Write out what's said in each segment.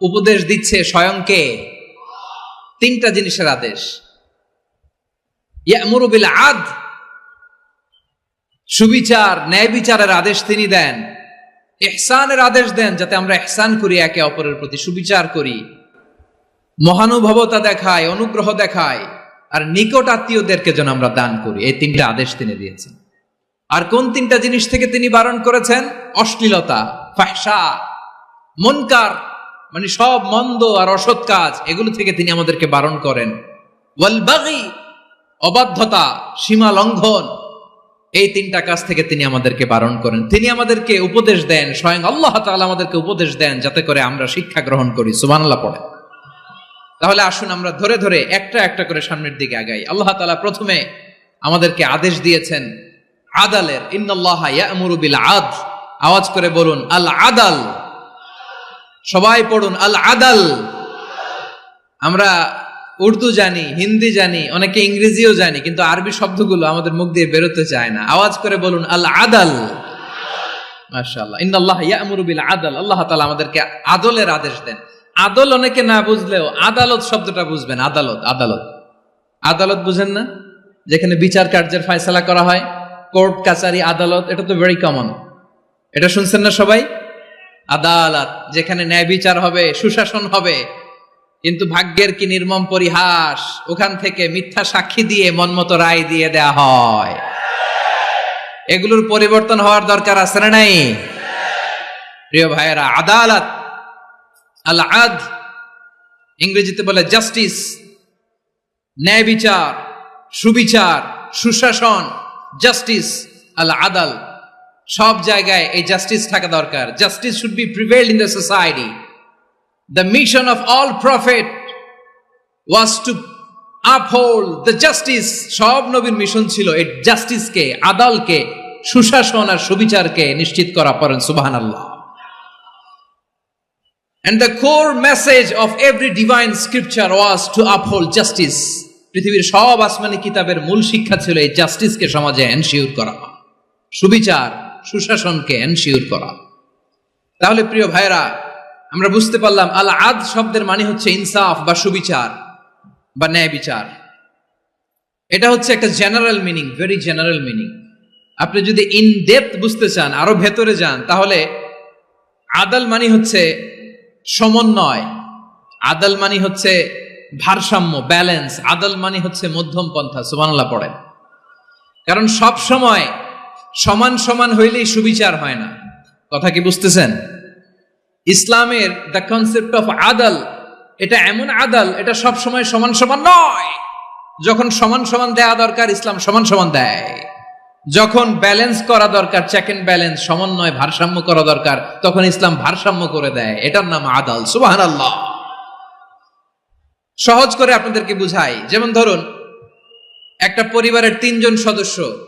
উপদেশ দিচ্ছে স্বয়ংকে তিনটা জিনিসের আদেশ। ইয়ামুরু বিল আদ সুবিচার, ন্যায় বিচারের আদেশ তিনি দেন। ইহসানের আদেশ দেন যাতে আমরা ইহসান করি একে অপরের প্রতি, সুবিচার করি। মহানুভবতা দেখায়, অনুগ্রহ দেখায়, আর নিকট আত্মীয়দেরকে যেন আমরা দান করি। এই তিনটা আদেশ তিনি দিয়েছেন। আর কোন তিনটা জিনিস থেকে তিনি বারণ করেছেন? অশ্লীলতা ফাহসা মনকার মানে সব মন্দ আর অসৎ কাজ, এগুলো থেকে তিনি আমাদেরকে বারণ করেন। ওয়াল বাগি অবাধ্যতা, সীমা লঙ্ঘন, এই তিনটা কাজ থেকে তিনি আমাদেরকে বারণ করেন। তিনি আমাদেরকে উপদেশ দেন, স্বয়ং আল্লাহ তাআলা আমাদেরকে উপদেশ দেন, যাতে করে আমরা শিক্ষা গ্রহণ করি। সুবহানাল্লাহ পড়ে তাহলে আসুন আমরা ধরে ধরে একটা একটা করে সামনের দিকে আগাই। আল্লাহ তাআলা প্রথমে আমাদেরকে আদেশ দিয়েছেন, আদালের, ইন্নাল্লাহ ইয়ামুরু বিল আদ আওয়াজ করে বলুন আল আদাল সবাই পড়ুন, আল আদাল। আমরা উর্দু জানি, হিন্দি জানি, অনেকে ইংরেজিও জানি, কিন্তু আরবি শব্দগুলো আমাদের মুখ দিয়ে বেরোতে চায় না। আওয়াজ করে বলুন, আল আদাল। ইয়ামুরু বিল আদাল। আল্লাহ তাআলা আমাদেরকে আদলের আদেশ দেন। আদল অনেকে না বুঝলেও আদালত শব্দটা বুঝবেন, আদালত আদালত। আদালত বুঝেন না? যেখানে বিচার কার্যের ফয়সালা করা হয়, কোর্ট, কাচারি, আদালত, এটা তো ভেরি কমন এটা শুনছেন না সবাই? আদালত, যেখানে ন্যায় বিচার হবে, সুশাসন হবে। কিন্তু ভাগ্যের কি নির্মম পরিহাস, ওখান থেকে মিথ্যা সাক্ষী দিয়ে মনমতো রায় দিয়ে দেয়া হয়। এগুলোর পরিবর্তন হওয়ার দরকার আছে না নাই? প্রিয় ভাইয়েরা, আদালত আল আদ ইংরেজিতে বলে জাস্টিস, ন্যায় বিচার, সুবিচার, সুশাসন, জাস্টিস আল আদাল সব জায়গায় এই জাস্টিস থাকা দরকার। Justice should be prevailed in the society the mission of all prophet was to uphold the justice সব নবীর মিশন ছিল এই জাস্টিসকে আদালকে, সুশাসন আর সুবিচারকে নিশ্চিত করা পড়েন সুবাহান আল্লাহ And the core message of every divine scripture was to uphold justice. পৃথিবীর সব আসমানি কিতাবের মূল শিক্ষা ছিল এই জাস্টিসকে সমাজে এনশিওর করা। সুবিচার সুশাসনকে এনশিওর করা। তাহলে প্রিয় ভাইরা আমরা বুঝতে পারলাম, আল আদ শব্দের মানে হচ্ছে ইনসাফ বা সুবিচার বা ন্যায় বিচার। এটা হচ্ছে একটা general meaning very general meaning আপনি যদি ইন ডেপথ বুঝতে চান, আরও ভেতরে যান, তাহলে আদাল মানে হচ্ছে সমন্বয়, আদাল মানে হচ্ছে ভারসাম্য ব্যালেন্স আদাল মানে হচ্ছে মধ্যম পন্থা সুমানাল্লাহ পড়েন। কারণ সব সময় সমান সমান হইলেই সুবিচার হয় না। কথা কি বুঝতেছেন? ইসলামের দ্য কনসেপ্ট অফ আদাল, এটা এমন আদাল, এটা সব সময় সমান সমান নয়। যখন সমান সমান দেয়া দরকার, ইসলাম সমান সমান দেয়। যখন ব্যালেন্স করা দরকার চেক এন্ড ব্যালেন্স সমন্বয়, ভারসাম্য করা দরকার, তখন ইসলাম ভারসাম্য করে দেয়। এটার নাম আদাল। সুবাহান আল্লাহ সহজ করে আপনাদেরকে বুঝাই। যেমন ধরুন, একটা পরিবারের তিনজন সদস্য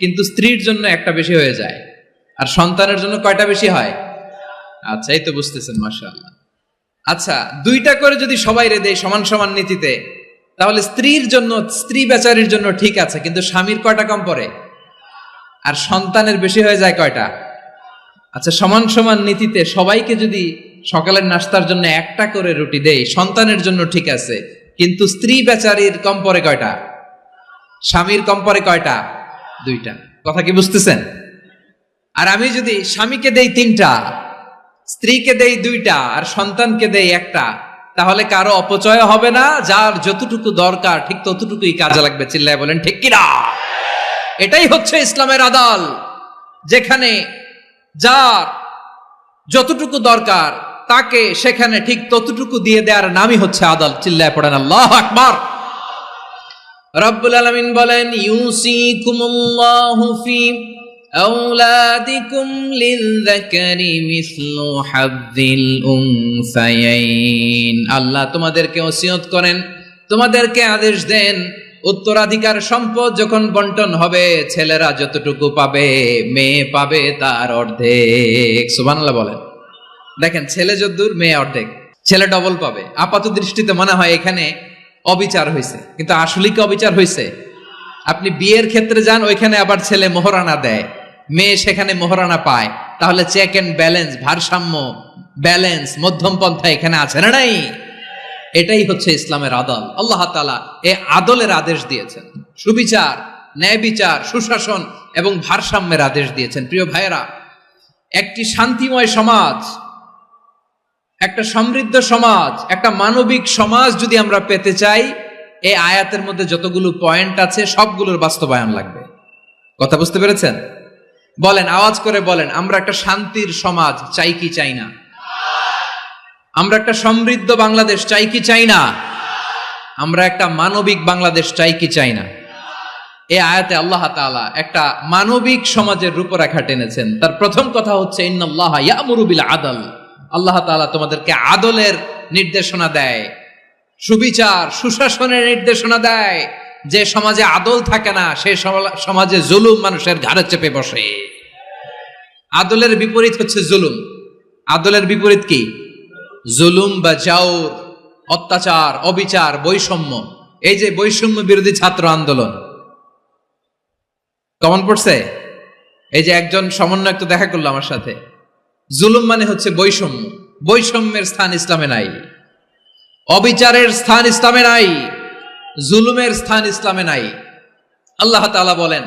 কিন্তু স্ত্রীর জন্য একটা বেশি হয়ে যায়। আর সন্তানের জন্য কয়টা বেশি হয়? আচ্ছা এই তো বুঝতেছেন, মাশাআল্লাহ। আচ্ছা দুইটা করে যদি সবাই রে দেয় সমান সমান নীতিতে, তাহলে স্ত্রীর জন্য, স্ত্রী বেচারির জন্য ঠিক আছে, কিন্তু স্বামীর কয়টা কম পড়ে? আর সন্তানের বেশি হয়ে যায় কয়টা? আচ্ছা সমান সমান নীতিতে সবাইকে যদি সকালের নাস্তার জন্য একটা করে রুটি দেই সন্তানের জন্য ঠিক আছে, কিন্তু স্ত্রী বেচারির কম পরে কয়টা? স্বামীর কম পরে কয়টা? দুইটা। কথা কি বুঝতেছেন? আর আমি যদি স্বামীকে দেই তিনটা, স্ত্রীকে দেই দুইটা, আর সন্তানকে দেই একটা, তাহলে কারও অপচয় হবে না, যার যতটুকু দরকার, ঠিক ততটুকুই কাজে লাগবে। চিল্লায় বলেন, ঠিক কিনা? এটাই হচ্ছে ইসলামের আদাল, যেখানে যার যতটুকু দরকার, তাকে সেখানে ঠিক ততটুকু দিয়ে দেওয়ার নামই হচ্ছে আদাল। চিল্লায় পড়েন, আল্লাহ আকবার। রব্বুল আলামিন বলেন ইউসিকুমুল্লাহু ফি أولادكم للذكر مثل حظ الأنثيين আল্লাহ তোমাদেরকে ওসিয়ত করেন তোমাদেরকে আদেশ দেন উত্তরাধিকার সম্পদ যখন বন্টন হবে ছেলেরা যতটুকু পাবে মেয়ে পাবে তার অর্ধেক সুবহানাল্লাহ বলেন দেখেন ছেলে যদ্দূর মেয়ে অর্ধেক ছেলে ডবল পাবে আপাত দৃষ্টিতে মনে হয় এখানে অবিচার হয়েছে কিন্তু আসলে কি অবিচার হয়েছে আপনি বিয়ের ক্ষেত্রে যান, ওইখানে আবার ছেলে মোহরানা দেয়। মেয়ে সেখানে মোহরানা পায়। তাহলে চেক এন্ড ব্যালেন্স ভারসাম্য ব্যালেন্স মধ্যম পন্থা এখানে আছে না নাই? এটাই হচ্ছে ইসলামের আদল। আল্লাহ তালা এ আদলের আদেশ দিয়েছেন। সুবিচার ন্যায় বিচার সুশাসন এবং ভারসাম্যের আদেশ দিয়েছেন। প্রিয় ভাইয়েরা, একটি শান্তিময় সমাজ একটা সমৃদ্ধ সমাজ, একটা মানবিক সমাজ যদি আমরা পেতে চাই এই আয়াতের মধ্যে যতগুলো পয়েন্ট আছে, সবগুলোর বাস্তবায়ন লাগবে। কথা বুঝতে পেরেছেন? বলেন, আওয়াজ করে বলেন, আমরা একটা শান্তির সমাজ চাই কি চাই না? আমরা একটা সমৃদ্ধ বাংলাদেশ চাই কি চাই না? আমরা একটা মানবিক বাংলাদেশ চাই কি চাই না? এই আয়াতে আল্লাহ তাআলা একটা মানবিক সমাজের রূপরেখা টেনেছেন। তার প্রথম কথা হচ্ছে, ইন্নাল্লাহ ইয়ামুরু বিল আদল। আল্লাহ তাআলা তোমাদেরকে আদলের নির্দেশনা দেয়, সুবিচার, সুশাসনের নির্দেশনা দেয়। যে সমাজে আদল থাকে না, সে সমাজে জুলুম মানুষের ঘাড়ে চেপে বসে। আদলের বিপরীত হচ্ছে জুলুম। আদলের বিপরীত কি? জুলুম বা জাউর, অত্যাচার, অবিচার, বৈষম্য। এই যে বৈষম্য বিরোধী ছাত্র আন্দোলন। কমন পড়ছে? এই যে একজন সমন্বয়ক তো দেখা করল আমার সাথে। জুলুম মানে হচ্ছে বৈষম্য। বৈষম্যের স্থান ইসলামে নাই। অবিচারের স্থান ইসলামে নাই। জুলুমের স্থান ইসলামে নাই। আল্লাহ তালা বলেন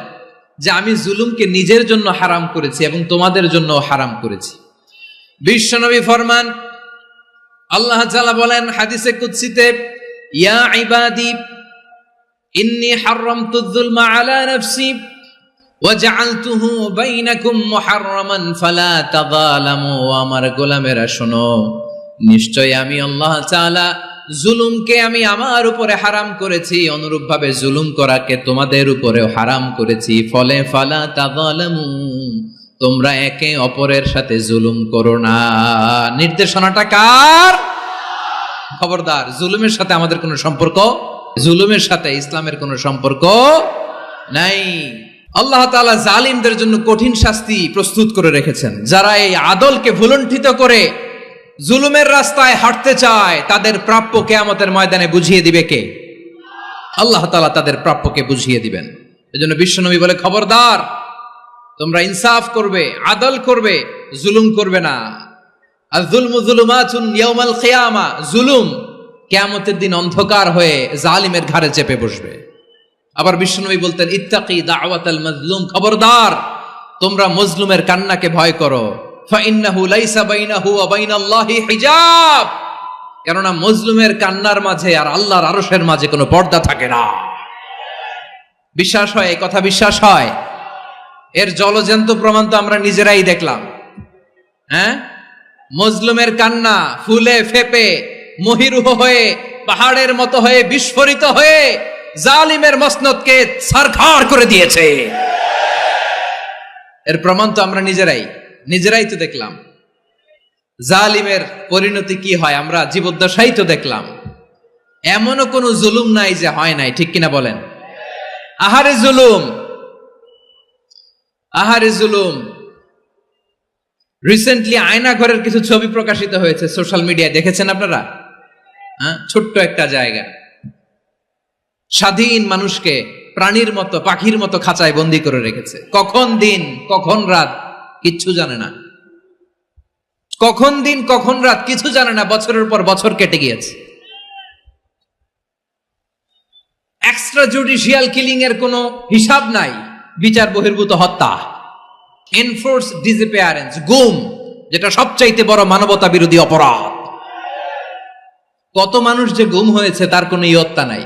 যে আমি জুলুমকে নিজের জন্য হারাম করেছি এবং তোমাদের জন্য হারাম করেছি। বিশ্বনবী ফরমান আল্লাহ তাআলা বলেন হাদিসে কুদসিতে, ইয়া ইবাদি, ইন্নী হারামতু যুলমা আলা নাফসি। وجعلته بينكم محرما فلا تظالموا আমার গোলামেরা শোনো নিশ্চয় আমি আল্লাহ তাআলা জুলুমকে আমি আমার উপরে হারাম করেছি অনুরূপভাবে জুলুম করাকে তোমাদের উপরেও হারাম করেছি ফলে ফালা তাযালামু তোমরা একে অপরের সাথে জুলুম করো না নির্দেশনাটা কার খবরদার জুলুমের সাথে আমাদের কোনো সম্পর্ক জুলুমের সাথে ইসলামের কোনো সম্পর্ক নাই আল্লাহ তাআলা জালিমদের জন্য কঠিন শাস্তি প্রস্তুত করে রেখেছেন। যারা এই আদলকে ভুলণ্ঠিত করে জুলুমের রাস্তায় হাঁটতে চায়, তাদের প্রাপ্য কেয়ামতের ময়দানে বুঝিয়ে দিবে কে? আল্লাহ তালা তাদের প্রাপ্যকে বুঝিয়ে দিবেন। এজন্য বিশ্বনবী বলে, খবরদার, তোমরা ইনসাফ করবে, আদল করবে, জুলুম করবে না। আর জুলমু জুলুমাতুন ইয়াউমাল কিয়ামা, জুলুম কিয়ামতের দিন অন্ধকার হয়ে জালিমের ঘাড়ে চেপে বসবে। আবার বিশ্বনবী বলতেন, ইত্তাকি দাওয়াতাল মাজলুম, খবরদার, তোমরা মজলুমের কান্নাকে ভয় করো। ফাইন্নাহু লাইসা বাইনাহু ওয়া বাইনাল্লাহি হিজাব। কেননা মজলুমের কান্নার মাঝে আর আল্লাহর আরশের মাঝে কোনো পর্দা থাকে না। বিশ্বাস হয়, এই কথা বিশ্বাস হয়। এর জলজন্ত প্রমাণ তো আমরা নিজেরাই দেখলাম। হ্যাঁ? মজলুমের কান্না ফুলে ফেপে, মহিরুহ হয়ে, পাহাড়ের মতো হয়ে, বিস্ফোরিত হয়ে জালিমের মসনদকে সারখার করে দিয়েছে। এর প্রমাণ তো আমরা নিজেরাই নিজেরাই তো দেখলাম। জালিমের পরিণতি কি হয় আমরা জীবদ্দশাই তো দেখলাম। এমনও কোনো জুলুম নাই যে হয় নাই, ঠিক কিনা বলেন? আহারে জুলুম! আহারে জুলুম! রিসেন্টলি আয়না ঘরের কিছু ছবি প্রকাশিত হয়েছে সোশ্যাল মিডিয়ায় দেখেছেন আপনারা? হ্যাঁ ছোট্ট একটা জায়গা। স্বাধীন মানুষকে প্রাণীর মতো, পাখির মতো খাঁচায় বন্দি করে রেখেছে। কখন দিন, কখন রাত, কিচ্ছু জানে না। কখন দিন, কখন রাত, কিছু জানে না, বছরের পর বছর কেটে গিয়েছে। এক্সট্রা জুডিশিয়াল কিলিং এর কোনো হিসাব নাই। বিচার বহির্ভূত হত্যা। এনফোর্স ডিসঅ্যাপিয়ারেন্স গুম, যেটা সবচাইতে বড় মানবতা বিরোধী অপরাধ। কত মানুষ যে গুম হয়েছে, তার কোনো ইয়ত্তা নাই।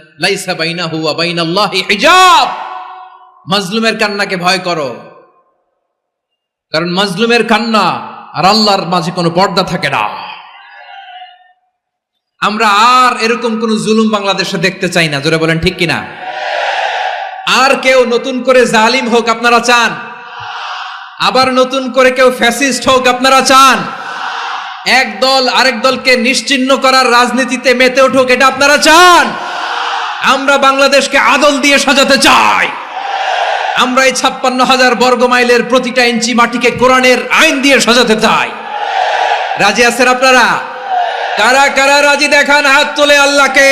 লাইসা বাইনাহু ওয়া বাইনাল্লাহি হিজাব। মাজলুমের কান্নাকে ভয় করো। কারণ মাজলুমের কান্না আর আল্লাহর মাঝে কোনো পর্দা থাকে না। আমরা আর এরকম কোন জুলুম বাংলাদেশে দেখতে চাই না। জোরে বলেন, ঠিক কিনা? আর কেউ নতুন করে জালিম হোক আপনারা চান। আবার নতুন করে কেউ ফ্যাসিস্ট হোক আপনারা চান। এক দল আরেক দলকে নিশ্চিহ্ন করার রাজনীতিতে মেতে উঠুক, এটা আপনারা চান। আমরা বাংলাদেশকে আদল দিয়ে সাজাতে চাই। আমরা এই ছাপ্পান্ন হাজার বর্গ মাইলের প্রতিটা ইঞ্চি মাটিকে কোরআনের আইন দিয়ে সাজাতে চাই। রাজি আছেন আপনারা? কারা কারা রাজি? দেখান হাত তোলে আল্লাহকে।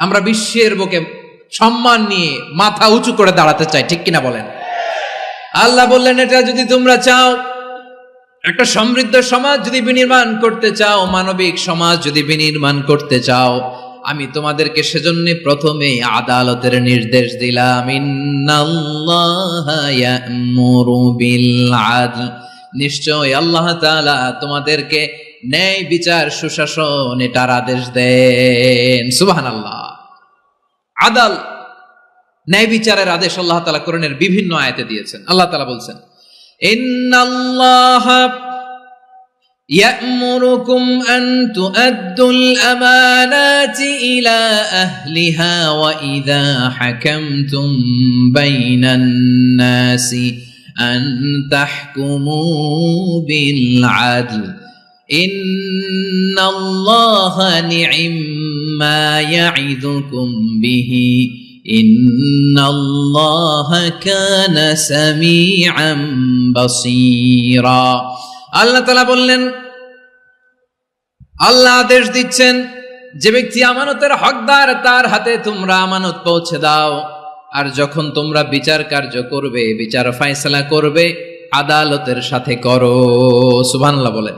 আমরা বিশ্বের বুকে সম্মান নিয়ে মাথা উঁচু করে দাঁড়াতে চাই, ঠিক কিনা বলেন? আল্লাহ বললেন, এটা যদি তোমরা চাও, একটা সমৃদ্ধ সমাজ যদি বিনির্মাণ করতে চাও, মানবিক সমাজ যদি বিনির্মাণ করতে চাও, আমি তোমাদেরকে সেজন্য প্রথমে আদালতের নির্দেশ দিলাম নিশ্চয় আল্লাহ তাআলা তোমাদেরকে ন্যায় বিচার সুশাসন এটার আদেশ দেন সুবহানাল্লাহ আদাল ন্যায় বিচারের আদেশ আল্লাহ তাআলা কোরআনের বিভিন্ন আয়াতে দিয়েছেন আল্লাহ তাআলা বলছেন ইন্নাল্লাহা يأمركم أن تؤدوا الأمانات إلى أهلها وإذا حكمتم بين الناس أن تحكموا بالعدل إن الله نعم ما يعظكم به إن الله كان سميعا بصيرا আল্লাহ তালা বললেন আল্লাহ আদেশ দিচ্ছেন যে ব্যক্তি আমানতের হকদার তার হাতে তোমরা আমানত পৌঁছে দাও আর যখন তোমরা বিচার কার্য করবে বিচার ফাইসলা করবে আদালতের সাথে করো সুবহানাল্লাহ বলেন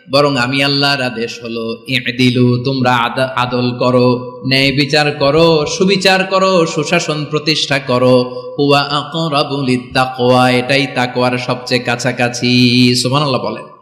বরং আমি আল্লাহর আদেশ হলো দিলু তোমরা আদ- আদল করো, ন্যায় বিচার করো, সুবিচার করো, সুশাসন প্রতিষ্ঠা করো। হুয়া আকরাবুল তাকওয়া এটাই তাকওয়ার সবচেয়ে কাছাকাছি। সুবহানাল্লাহ বলেন।